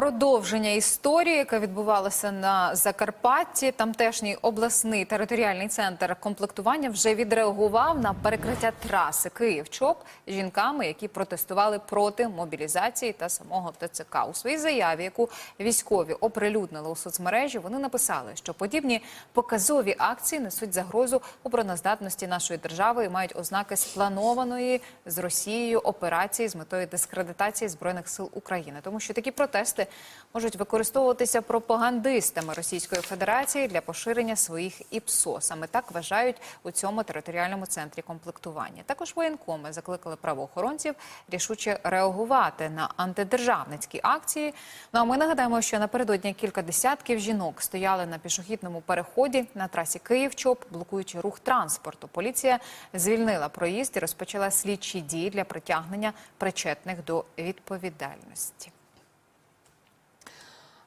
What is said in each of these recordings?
Продовження історії, яка відбувалася на Закарпатті, тамтешній обласний територіальний центр комплектування вже відреагував на перекриття траси Київ-Чоп жінками, які протестували проти мобілізації та самого ТЦК. У своїй заяві, яку військові оприлюднили у соцмережі, вони написали, що подібні показові акції несуть загрозу обороноздатності нашої держави і мають ознаки спланованої з Росією операції з метою дискредитації збройних сил України, тому що такі протести можуть використовуватися пропагандистами Російської Федерації для поширення своїх ІПСО. Саме так вважають у цьому територіальному центрі комплектування. Також воєнкоми закликали правоохоронців рішуче реагувати на антидержавницькі акції. Ну а ми нагадаємо, що напередодні кілька десятків жінок стояли на пішохідному переході на трасі Київ-Чоп, блокуючи рух транспорту. Поліція звільнила проїзд і розпочала слідчі дії для притягнення причетних до відповідальності.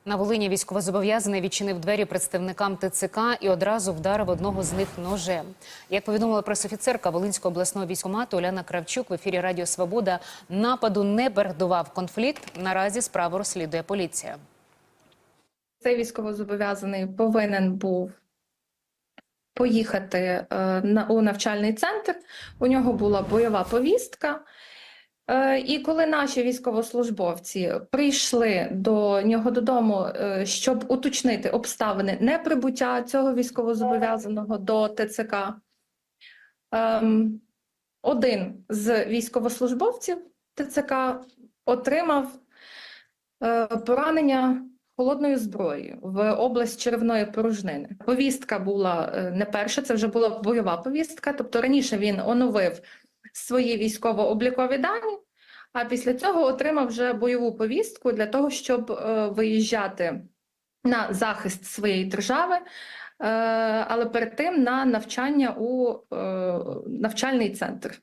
На Волині військовозобов'язаний відчинив двері представникам ТЦК і одразу вдарив одного з них ножем. Як повідомила пресофіцерка Волинського обласного військомату Оляна Кравчук в ефірі Радіо Свобода, нападу не передував конфлікт. Наразі справу розслідує поліція. Цей військовозобов'язаний повинен був поїхати е, у навчальний центр. У нього була бойова повістка. Е, і коли наші військовослужбовці прийшли до нього додому, е, щоб уточнити обставини неприбуття цього військовозобов'язаного до ТЦК, ем, один з військовослужбовців ТЦК отримав е, поранення холодною зброєю в область черевної порожнини. Повістка була не перша, це вже була бойова повістка. Тобто раніше він оновив свої військово-облікові дані, а після цього отримав вже бойову повістку для того, щоб е, виїжджати на захист своєї держави, е, але перед тим на навчання у е, навчальний центр.